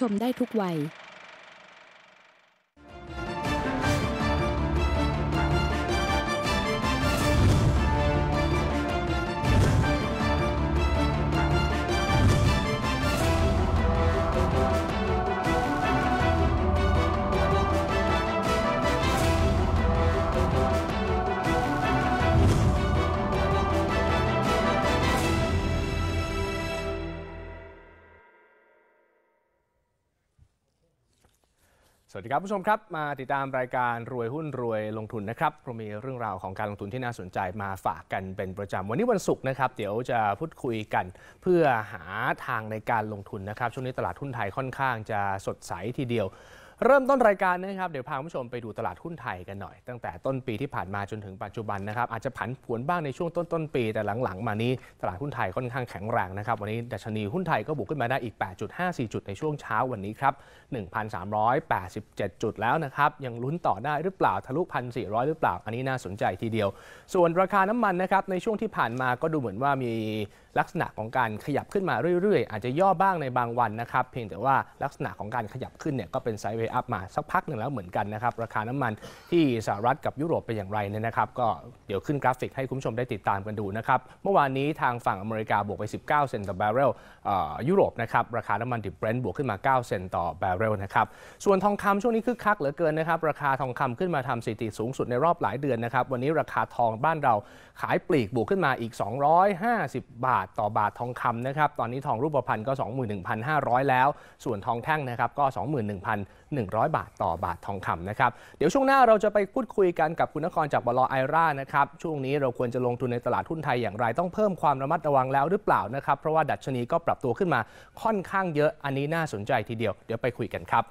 ชมได้ทุกวัย สวัสดีครับผู้ชมครับ มาติดตามรายการรวยหุ้นรวยลงทุนนะครับเรามีเรื่องราวของการลงทุนที่น่าสนใจมาฝากกันเป็นประจำวันนี้วันศุกร์นะครับ เดี๋ยวจะพูดคุยกันเพื่อหาทางในการลงทุนนะครับ ช่วงนี้ตลาดหุ้นไทยค่อนข้างจะสดใสทีเดียว เริ่มต้นรายการนะครับเดี๋ยวพาคุณผู้ชมไปดูตลาดหุ้นไทยกันหน่อย ตั้งแต่ต้นปีที่ผ่านมาจนถึงปัจจุบันนะครับอาจจะผันผวนบ้างในช่วงต้นต้นปี แต่หลังๆ มานี้ตลาดหุ้นไทยค่อนข้างแข็งแรงนะครับวันนี้ดัชนีหุ้นไทยก็บวกขึ้นมาได้อีก 8.54 จุดในช่วงเช้าวันนี้ครับ 1,387 จุดแล้วนะครับยังลุ้นต่อได้หรือเปล่าทะลุ1,400 หรือเปล่า อันนี้น่าสนใจทีเดียว ส่วนราคาน้ำมันนะครับในช่วงที่ผ่านมาก็ดูเหมือนว่ามีลักษณะของการขยับขึ้นมาเรื่อยๆ อาจจะย่อบ้างในบางวันนะครับ เพียงแต่ว่าลักษณะของการขยับขึ้นเนี่ยก็เป็นไซด์เวย์อัพมาสักพักหนึ่งแล้วเหมือนกันนะครับ ราคาน้ำมันที่สหรัฐกับยุโรปเป็นอย่างไรเนี่ยนะครับ ก็เดี๋ยวขึ้นกราฟิกให้คุณผู้ชมได้ติดตามกันดูนะครับ เมื่อวานนี้ทางฝั่งอเมริกาบวกไป 19 เซนต์ต่อบาร์เรลยุโรปนะครับราคาน้ำมันดิบเบรนท์บวกขึ้นมา 9 เซนต์ต่อบาร์เรลนะครับส่วนทองคำช่วงนี้คึกคักเหลือเกินนะครับราคาทองคำขึ้นมาทำสถิติสูงสุดในรอบหลายเดือนนะครับวันนี้ราคาทองบ้านเราขายปลีกบวกขึ้นมาอีก 250 บาทต่อบาททองคำนะครับ ตอนนี้ทองรูปพรรณก็ 21,500 แล้ว ส่วนทองแท่งนะครับก็ 21,100 บาทต่อบาททองคำนะครับ เดี๋ยวช่วงหน้าเราจะไปพูดคุยกันกับคุณนครจากบลไอร่านะครับ ช่วงนี้เราควรจะลงทุนในตลาดหุ้นไทยอย่างไร ต้องเพิ่มความระมัดระวังแล้วหรือเปล่านะครับ เพราะว่าดัชนีก็ปรับตัวขึ้นมาค่อนข้างเยอะ อันนี้น่าสนใจทีเดียว เดี๋ยวไปคุยกันครับ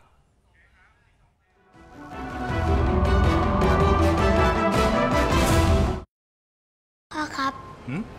พ่อครับหืม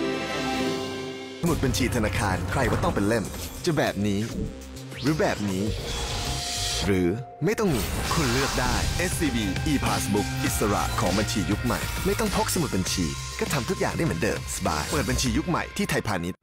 สมุดบัญชีธนาคารใครว่าต้องเป็นเล่ม จะแบบนี้ หรือแบบนี้ หรือไม่ต้องมีคุณเลือกได้ SCB e-passbook อิสระของบัญชียุคใหม่ ไม่ต้องพกสมุดบัญชี ก็ทำทุกอย่างได้เหมือนเดิมสบาย เปิดบัญชียุคใหม่ที่ไทยพาณิชย์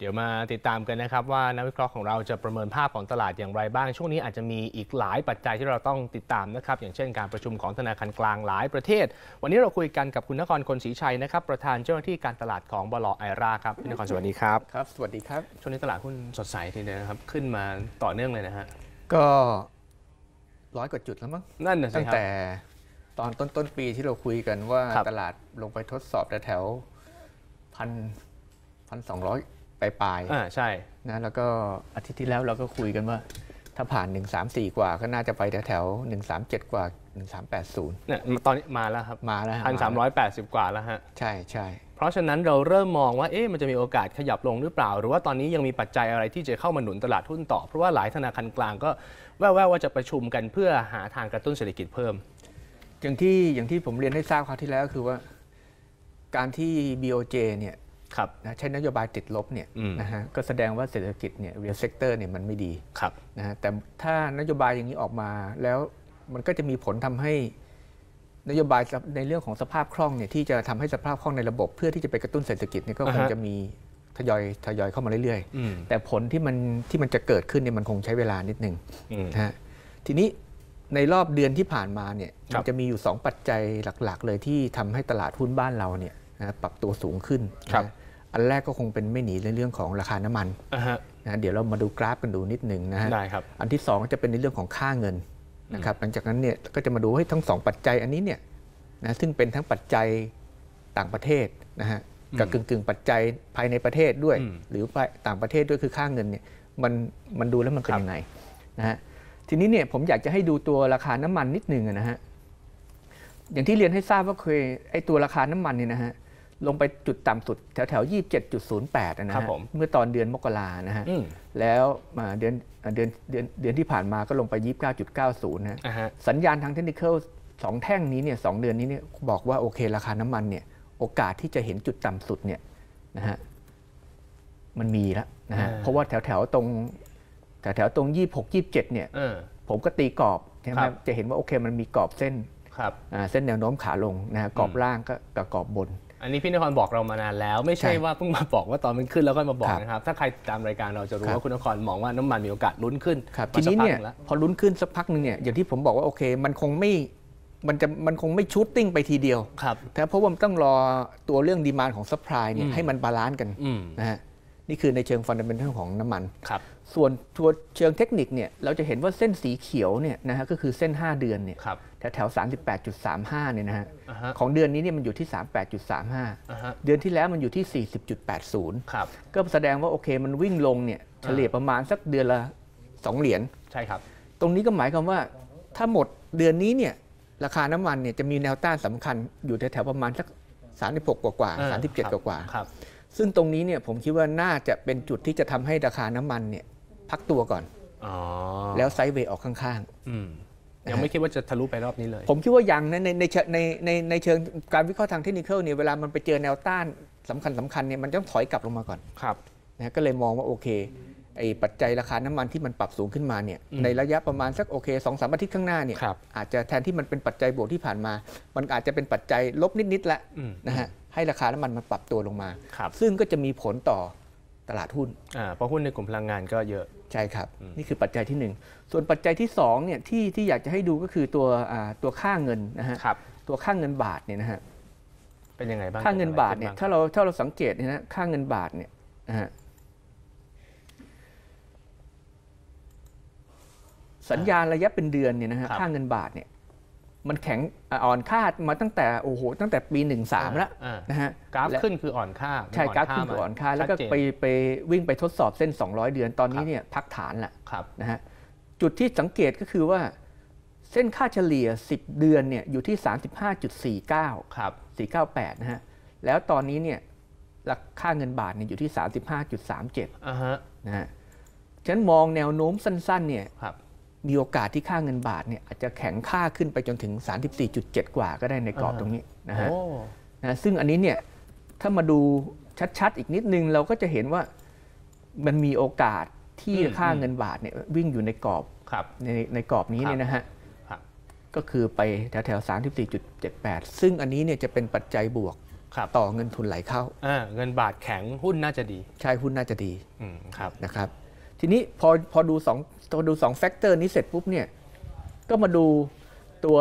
เดี๋ยวมาติดตามกันนะครับว่านักวิเคราะห์ของเราจะประเมินภาพของตลาดอย่างไรบ้าง ช่วงนี้อาจจะมีอีกหลายปัจจัยที่เราต้องติดตามนะครับ อย่างเช่นการประชุมของธนาคารกลางหลายประเทศ วันนี้เราคุยกันกับคุณนครคนศรีชัยนะครับ ประธานเจ้าหน้าที่การตลาดของบลไอราครับพี่นครสวัสดีครับครับ สวัสดีครับ ช่วงนี้ตลาดหุ้นสดใสทีเดียวนะครับขึ้นมาต่อเนื่องเลยนะฮะก็ร้อยกว่าจุดแล้วมั้งนั่นน่ะสิตั้งครับแต่ตอนต้นต้นปีที่เราคุยกันว่าครับตลาดลงไปทดสอบแถวพันพันสองร้อย ปลายปลายๆอ่าใช่นะแล้วก็อาทิตย์ที่แล้วเราก็คุยกันว่า ถ้าผ่าน 134 กว่าก็น่าจะไปแถวๆ137 กว่า 1380เนี่ยตอนนี้มาแล้วครับมาแล้วฮะพันสามร้อยแปดสิบกว่าแล้วฮะใช่ใช่เพราะฉะนั้นเราเริ่มมองว่าเอ๊ะมันจะมีโอกาสขยับลงหรือเปล่า หรือว่าตอนนี้ยังมีปัจจัยอะไรที่จะเข้ามาหนุนตลาดหุ้นต่อ เพราะว่าหลายธนาคารกลางก็แว่วๆว่าจะประชุมกันเพื่อหาทางกระตุ้นเศรษฐกิจเพิ่ม อย่างที่อย่างที่ผมเรียนให้ทราบคราวที่แล้วคือว่า การที่ BOJ เนี่ยครับ นะใช้นโยบายติดลบเนี่ยอืมนะฮะก็แสดงว่าเศรษฐกิจเนี่ย real sector เนี่ยมันไม่ดีครับนะฮะแต่ถ้านโยบายอย่างนี้ออกมาแล้วมันก็จะมีผลทำให้นโยบายในเรื่องของสภาพคล่องเนี่ยที่จะทำให้สภาพคล่องในระบบ เพื่อที่จะไปกระตุ้นเศรษฐกิจเนี่ยก็คงอ่าฮะจะมีทยอยทยอยเข้ามาเรื่อยอืมๆแต่ผลที่มันที่มันจะเกิดขึ้นเนี่ยมันคงใช้เวลานิดนึงอืมนะฮะทีนี้ในรอบเดือนที่ผ่านมาเนี่ยครัมับนจะมีอยู่ 2 ปัจจัยหลัก ๆ เลยที่ทำให้ตลาดหุ้นบ้านเราเนี่ย นะปรับตัวสูงขึ้นครับนะอันแรกก็คงเป็นไม่หนีในเรื่องของราคาน้ำมันอ่าฮะนะเดี๋ยวเรามาดูกราฟกันดูนิดหนึ่งนะฮะได้ครับอันที่สองจะเป็นในเรื่องของค่าเงินนะครับหลังจากนั้นเนี่ยก็จะมาดูให้ทั้งสองปัจจัยอันนี้เนี่ยนะซึ่งเป็นทั้งปัจจัยต่างประเทศนะฮะกับกึ่งกึ่งๆปัจจัยภายในประเทศด้วยอืมหรือไปต่างประเทศด้วยคือค่าเงินเนี่ยมันมันดูแล้วมันเป็นครับยังไงนะฮะทีนี้เนี่ยผมอยากจะให้ดูตัวราคาน้ำมันนิดหนึ่งอะนะฮะอย่างที่เรียนให้ทราบว่าเคยไอตัวราคาน้ำมันเนี่ยนะฮะ ลงไปจุดต่ำสุดแถวแถวยี่สิบเจ็ดจุดศูนย์แปดนะครัฮะบผมเมื่อตอนเดือนมกรานะฮะอืมแล้วมาเดือนเดือนเดือนเดือนที่ผ่านมาก็ลงไปยี่สิบเก้าจุดเก้าศูนย์นะฮะอ่าฮะสัญญาณทางเทคนิคสองแท่งนี้เนี่ยสองเดือนนี้เนี่ยบอกว่าโอเคราคาน้ำมันเนี่ยโอกาสที่จะเห็นจุดต่ำสุดเนี่ยนะฮะมันมีแล้วนะฮะอ่าเพราะว่าแถวแถวๆตรงแถวแถวๆตรงยี่หกยี่เจ็ดเนี่ยเออผมก็ตีกรอบใช่ไหมครับจะเห็นว่าโอเคมันมีกรอบเส้นครับอ่าเส้นแนวโน้มขาลงนะฮะกรอบอืมล่างก็กับกรอบบน อันนี้พี่นครบอกเรามานานแล้ว ไม่ใช่ใช่ว่าเพิ่งมาบอกว่าตอนมันขึ้นแล้วก็มาบอกครับนะครับ ถ้าใครตามรายการเราจะรู้ครับว่าคุณนครมองว่าน้ำมันมีโอกาสลุ้นขึ้นครับมาทีนี้เนี่ยสักพักหงแล้วพอลุ้นขึ้นสักพักหนึ่งเนี่ยอย่างที่ผมบอกว่าโอเค มันคงไม่มันจะมันคงไม่ชูตติ้งไปทีเดียวครับแต่เพราะว่ามันต้องรอตัวเรื่องดีมานของซัพพลายเนี่ยอืมให้มันบาลานซ์กันอืมนะฮะ นี่คือในเชิงฟันเดเมนทัลของน้ำมันครับส่วนตัวเชิงเทคนิคเนี่ยเราจะเห็นว่าเส้นสีเขียวเนี่ยนะฮะก็คือเส้น 5 เดือนเนี่ยครับแถวแถวๆ38.35เนี่ยนะฮะอ่าฮะของเดือนนี้เนี่ยมันอยู่ที่อ่า38.35ฮะเดือนที่แล้วมันอยู่ที่40.80ครับก็แสดงว่าโอเคมันวิ่งลงเนี่ยเฉลี่ยประมาณสักเดือนละ2เหรียญใช่ครับ ตรงนี้ก็หมายความว่าถ้าหมดเดือนนี้เนี่ยราคาน้ำมันเนี่ยจะมีแนวต้านสำคัญอยู่แถวๆประมาณสัก36 กว่าอ่าๆ37 กว่าๆครับ ซึ่งตรงนี้เนี่ยผมคิดว่าน่าจะเป็นจุดที่จะทำให้ราคาน้ำมันเนี่ยพักตัวก่อนอ๋อแล้วไซด์เวย์ออกข้างอืมยังไม่คิดว่าจะทะลุไปรอบนี้เลยๆผมคิดว่ายังนะในในเชิงในในในเชิงการวิเคราะห์ทางเทคนิคเนี่ยเวลามันไปเจอแนวต้านสำคัญสำคัญเนี่ยมันต้องถอยกลับลงมาก่อนครับนะก็เลยมองว่าโอเคไอ้ปัจจัยราคาน้ำมันที่มันปรับสูงขึ้นมาเนี่ยอืมในระยะประมาณสักโอเคสองสามอาทิตย์ข้างหน้าเนี่ยครับอาจจะแทนที่มันเป็นปัจจัยบวกที่ผ่านมา มันอาจจะเป็นปัจจัยลบนิดๆละอืมนะฮะ ให้ราคาน้ำมันมันปรับตัวลงมาครับซึ่งก็จะมีผลต่อตลาดหุ้นอ่าเพราะหุ้นในกลุ่มพลังงานก็เยอะ ใช่ครับ นี่คือปัจจัยที่ 1 ส่วนปัจจัยที่2เนี่ยที่ที่อยากจะให้ดูก็คือตัวอ่าตัวค่าเงินนะฮะครับตัวค่าเงินบาทเนี่ยนะฮะเป็นยังไงบ้างค่าเงินบาทเนี่ยกิดถ้าเราถ้าเราสังเกตเนี่ยนะค่าเงินบาทเนี่ยนะฮะสัญญาณระยะเป็นเดือนเนี่ยนะฮะค่าเงินบาทเนี่ย มันแข็งอ่าอ่อนค่ามาตั้งแต่โอ้โหตั้งแต่ปี13แล้วอ่านะฮะกราฟและขึ้นคืออ่อนค่าใช่กราฟขึ้นมก่อนค่า แล้วก็ชัดเจนไปไปวิ่งไปทดสอบเส้น 200 เดือนตอนนี้ครับเนี่ยพักฐานละครับนะฮะจุดที่สังเกตก็คือว่า เส้นค่าเฉลี่ย 10 เดือนเนี่ยอยู่ที่ 35.49ครับ498นะฮะแล้วตอนนี้เนี่ยราคาเงินบาทเนี่ยอยู่ที่ 35.37อ่าฮะนะฮะฉันมองแนวโน้มสั้นๆเนี่ยครับ มีโอกาสที่ค่าเงินบาทเนี่ยอาจจะแข็งค่าขึ้นไปจนถึง 34.7 กว่าก็ได้ในกรอบอ่าฮะตรงนี้นะฮะโอ้นะซึ่งอันนี้เนี่ยถ้ามาดูชัดๆ อีกนิดนึงเราก็จะเห็นว่ามันมีโอกาสที่อืมค่าเงินบาทเนี่ยวิ่งอยู่ในกรอบครับในในกรอบนี้ครับเนี่ยนะฮะครับก็คือไปแถวแถวๆ34.78ซึ่งอันนี้เนี่ยจะเป็นปัจจัยบวกครับต่อเงินทุนไหลเข้าอ่าเงินบาทแข็งหุ้นน่าจะดี ใช่หุ้นน่าจะดีอืมครับนะครับ ทีนี้พอพอดู2พอดู2แฟกเตอร์นี้เสร็จปุ๊บเนี่ยก็มาดูตัว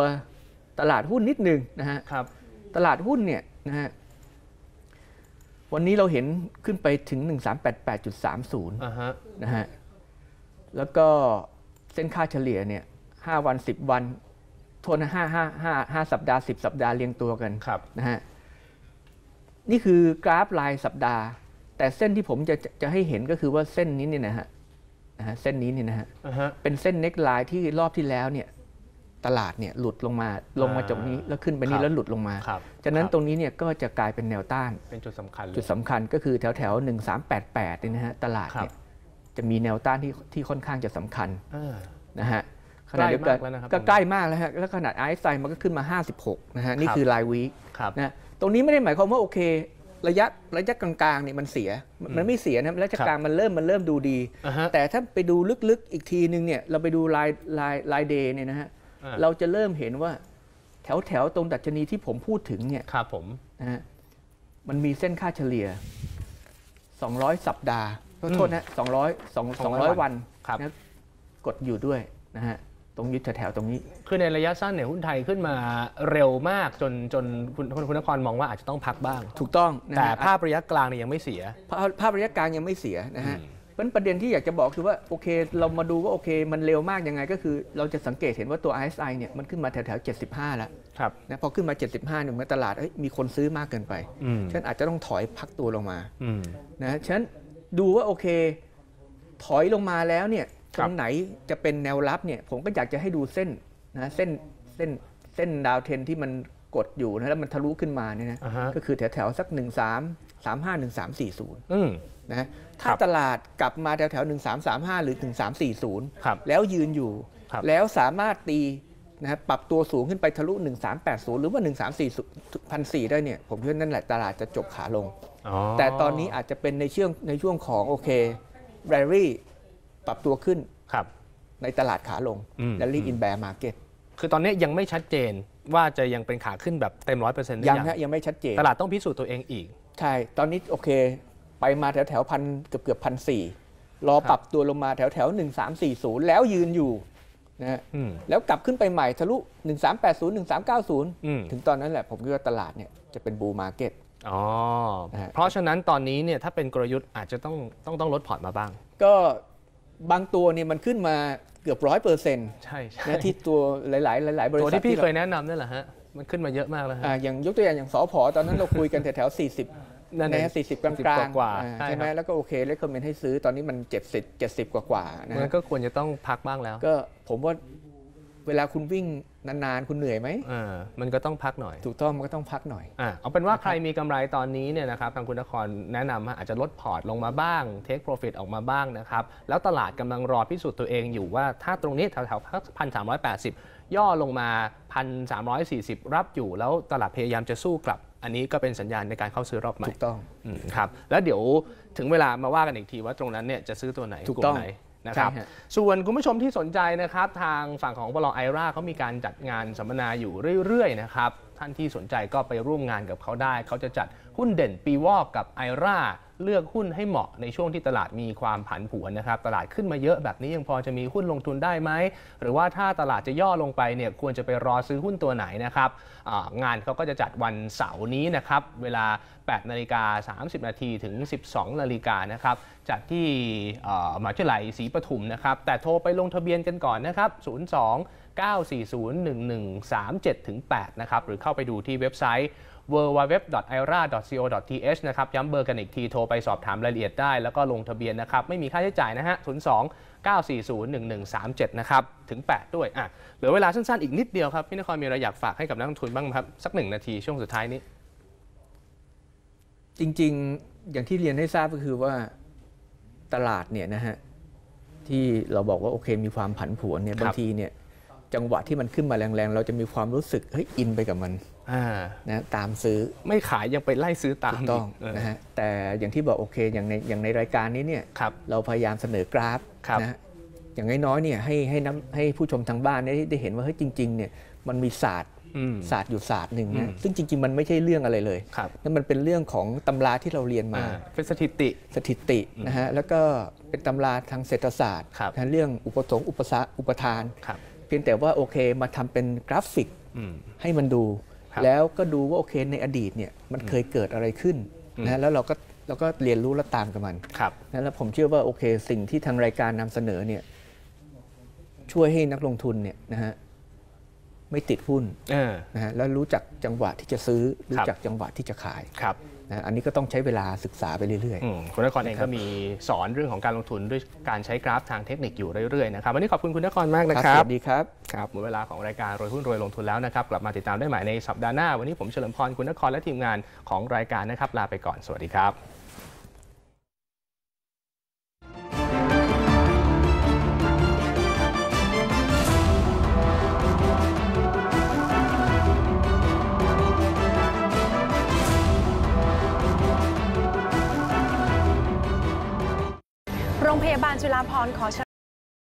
ตลาดหุ้นนิดนึงนะฮะครับตลาดหุ้นเนี่ยนะฮะวันนี้เราเห็นขึ้นไปถึง 1388.30อ่าฮะนะฮะแล้วก็เส้นค่าเฉลี่ยเนี่ย5วัน 10 วันโทษนะ5 5 5 5สัปดาห์10สัปดาห์เรียงตัวกันครับนะฮะนี่คือกราฟรายสัปดาห์ แต่เส้นที่ผมจะจะจะให้เห็นก็คือว่าเส้นนี้เนี่ยนะฮะ นะฮะเส้นนี้เนี่ยนะฮะอ่าฮะเป็นเส้นเน็กไลน์ที่รอบที่แล้วเนี่ยตลาดเนี่ยหลุดลงมาลงมาจากนี้แล้วขึ้นไปคนี่รับแล้วหลุดลงมาครับจากนั้นครับตรงนี้เนี่ยก็จะกลายเป็นแนวต้าน เป็นจุดสำคัญเลยจุดสำคัญก็คือแถวแถวหนึ่งสามแปดแปดเนี่ยนะฮะตลาดครับเนี่ยจะมีแนวต้านที่ที่ค่อนข้างจะสำคัญอ่านะฮะใกล้เดียวกัมากแล้วนะครับก็ตรงนี้ใกล้มากแล้วฮะแล้วขนาดไอซ์ไซมันก็ขึ้นมา 56นะฮะนี่ครับคือรายวีคครับนะตรงนี้ไม่ได้หมายความว่าโอเค ระยะระยะกลางๆเนี่ยมันเสียมันมันไม่เสียนะระยะกลางมันเริ่มมันเริ่มดูดีอ่าฮะแต่ถ้าไปดูลึกๆอีกทีนึงเนี่ยเราไปดูรายรายรายเดย์เนี่ยนะฮะอ่าเราจะเริ่มเห็นว่า แถวแถวๆตรงดัชนีที่ผมพูดถึงเนี่ยครับผมนะฮะมันมีเส้นค่าเฉลี่ย 200 สัปดาห์ขอโทษนะ200 2 200 วันครับนะกดอยู่ด้วยนะฮะ ตรงยึดแถวๆตรงนี้ คือในระยะสั้นเนี่ยหุ้นไทยขึ้นมาเร็วมากจนจนคุณคุณคุณนครมองว่าอาจจะต้องพักบ้าง ถูกต้องนะแต่ฮะภาพระยะกลางเนี่ยยังไม่เสีย ภาพภาพระยะกลางยังไม่เสียนะฮะอืมเพราะฉะนั้นประเด็นที่อยากจะบอกคือว่าโอเค เรามาดูว่าโอเคมันเร็วมากยังไง ก็คือเราจะสังเกตเห็นว่าตัว RSI เนี่ยมันขึ้นมาแถวๆ75 แล้วครับนะพอขึ้นมา 75เนี่ยเมื่อตลาดเอ้ยมีคนซื้อมากเกินไปอืมฉะนันอาจจะต้องถอยพักตัวลงมาอืมนะฉะนันดูว่าโอเค ถอยลงมาแล้วเนี่ย ตรงไหนจะเป็นแนวรับเนี่ย ผมก็อยากจะให้ดูเส้นนะเส้นเส้นเส้นดาวเทนที่มันกดอยู่นะแล้วมันทะลุขึ้นมาเนี่ยนะอ่าฮะก็คือแถวแถวๆสัก1 3 3 5 1 3 4 0อืมนะถ้าครับตลาดกลับมาแถวแถวๆ1 3 3 5 หรือ1 3 4 0ครับแล้วยืนอยู่ครับแล้วสามารถตีนะครับปรับตัวสูงขึ้นไปทะลุ 1380 หรือว่า 1340พันสี่ได้เนี่ย ผมคิดว่านั่นแหละตลาดจะจบขาลงอ๋อแต่ตอนนี้อาจจะเป็นในช่วงในช่วงของโอเคแรลลี่ ปรับตัวขึ้นครับ ในตลาดขาลงอืมแรลลี่อินแบร์มาร์เก็ตคือตอนนี้ยังไม่ชัดเจนว่าจะยังเป็นขาขึ้นแบบเต็มร้อยเปอร์เซ็นต์หรือยังยังฮะยังไม่ชัดเจน ตลาดต้องพิสูจน์ตัวเองอีก ใช่ ตอนนี้โอเค ไปมาแถวแถวพันเกือบเกือบพันสี่รอปรับตัวลงมาแถวแถวหนึ่งสามสี่ศูนย์แล้วยืนอยู่นะฮะอืมแล้วกลับขึ้นไปใหม่ทะลุ 1380 1390อืมถึงตอนนั้นแหละผมคิดว่าตลาดเนี่ยจะเป็นบูมาร์เก็ตอ๋อนะฮะเพราะฉะนั้นตอนนี้เนี่ยถ้าเป็นกลยุทธ์อาจจะต้องต้องต้องลดพอร์ตมาบ้าง ก็ บางตัวเนี่ยมันขึ้นมาเกือบร้อยเปอร์เซ็นต์ใช่ใช่นะที่ตัวหลาย ๆ หลาย ๆ บริตัวษัทที่พี่เราเคยแนะนำนั่นแหละฮะมันขึ้นมาเยอะมากแล้วฮะอ่าอย่างยกตัวอย่างอย่างสอพอตอนนั้นเราคุยกันแถวๆ40นั่นนะเองฮะ40กลางๆกว่าอ่ๆใช่ใช่ไหมครับแล้วก็โอเคเลคคอมเมนต์ให้ซื้อตอนนี้มัน70 70กว่าๆนะมันฮะก็ควรจะต้องพักบ้างแล้ว ก็ผมว่า เวลาคุณวิ่งนานๆ คุณเหนื่อยไหมอ่ามันก็ต้องพักหน่อย ถูกต้องมันก็ต้องพักหน่อยอะเอาเป็นว่าใครมีกำไรตอนนี้เนี่ยนะครับทางคุณนครแนะนำฮะอาจจะลดพอร์ตลงมาบ้างเทคโปรฟิตออกมาบ้างนะครับ แล้วตลาดกำลังรอพิสูจน์ตัวเองอยู่ว่าถ้าตรงนี้แถวๆพันสามร้อยแปดสิบย่อลงมาพันสามร้อยสี่สิบรับอยู่ แล้วตลาดพยายามจะสู้กลับ อันนี้ก็เป็นสัญญาณในการเข้าซื้อรอบใหม่ ถูกต้องอืมครับ แล้วเดี๋ยวถึงเวลามาว่ากันอีกทีว่าตรงนั้นเนี่ยจะซื้อตัวไหนถูกลุ่มต้องไหน นะครับใช่ฮะส่วนคุณผู้ชมที่สนใจนะครับ ทางฝั่งของบลไอราเขามีการจัดงานสัมมนาอยู่เรื่อยๆนะครับท่านที่สนใจก็ไปร่วมงานกับเขาได้ เขาจะจัดหุ้นเด่นปีวอกกับไอรา เลือกหุ้นให้เหมาะในช่วงที่ตลาดมีความผันผวนนะครับ ตลาดขึ้นมาเยอะแบบนี้ยังพอจะมีหุ้นลงทุนได้ไหม หรือว่าถ้าตลาดจะย่อลงไปเนี่ยควรจะไปรอซื้อหุ้นตัวไหนนะครับงานเขาก็จะจัดวันเสาร์นี้นะครับ เวลา 8 นาฬิกา 30 นาทีถึง 12 นาฬิกานะครับ จัดที่มหาวิทยาลัยศรีปทุมนะครับ แต่โทรไปลงทะเบียนกันก่อนนะครับ 029401137-8 นะครับ หรือเข้าไปดูที่เว็บไซต์ www.ira.co.th นะครับย้ำเบอร์กันอีกทีโทรไปสอบถามรายละเอียดได้ แล้วก็ลงทะเบียนนะครับ ไม่มีค่าใช้จ่ายนะฮะ 02 940 1137 นะครับ ถึง 8 ด้วยอะเหลือเวลาสั้นๆ อีกนิดเดียวครับ พี่นครมีอะไรอยากฝากให้กับนักลงทุนบ้างไหมครับ สักหนึ่งนาทีช่วงสุดท้ายนี้ จริงๆอย่างที่เรียนให้ทราบก็คือว่าตลาดเนี่ยนะฮะที่เราบอกว่าโอเคมีความผันผวนเนี่ยครับบางทีเนี่ยจังหวะที่มันขึ้นมาแรงๆ เราจะมีความรู้สึกเฮ้ยอินไปกับมันอ่า นะตามซื้อไม่ขายยังไปไล่ซื้อตามถูกต้องกเนะฮะแต่อย่างที่บอกโอเคอย่างในอย่างในรายการนี้เนี่ยครับเราพยายามเสนอกราฟครับนะฮะอย่างน้อยๆเนี่ยให้ให้น้ำให้ผู้ชมทางบ้านได้ได้เห็นว่าเฮ้ยจริงๆเนี่ยมันมีศาสตร์อืมศาสตร์อยู่ศาสตร์หนึ่งอืนะมซึ่งจริง ๆ มันไม่ใช่เรื่องอะไรเลยครับนั่นมันเป็นเรื่องของตำราที่เราเรียนมาอ่าเป็นสถิติสถิตินะฮะแล้วก็เป็นตำราทางเศรษฐศาสตร์ครับนะเรื่องอุปสงค์อุปสะอุปทานครับเพียงแต่ว่าโอเคมาทำเป็นกราฟิกอืมให้มันดูครับ แล้วก็ดูว่าโอเคในอดีตเนี่ยมันเคยเกิดอะไรขึ้นอืมนะแล้วเราก็เราก็เรียนรู้และตามกับมันครับนะแล้วผมเชื่อว่าโอเค สิ่งที่ทางรายการนำเสนอเนี่ยช่วยให้นักลงทุนเนี่ยนะฮะไม่ติดหุ้นเออนะฮะแล้วรู้จักจังหวะที่จะซื้อ รู้ครับจักจังหวะที่จะขายครับ นะอันนี้ก็ต้องใช้เวลาศึกษาไปเรื่อยอืมคุณนครเองก็มีสอนเรื่องของการลงทุนด้วยการใช้กราฟทางเทคนิคอยู่เรื่อยๆนะครับวันนี้ขอบคุณคุณนครมากๆนะครับคสรับวัสดีครับครับหมดเวลาของรายการรวยหุ้นรวยลงทุนแล้วนะครับกลับมาติดตามได้ใหม่ในสัปดาห์หน้า วันนี้ผมเฉลิมพรคุณนครและทีมงานของรายการนะครับลาไปก่อนสวัสดีครับ บาลจุฬาภรณ์ขอเชิญ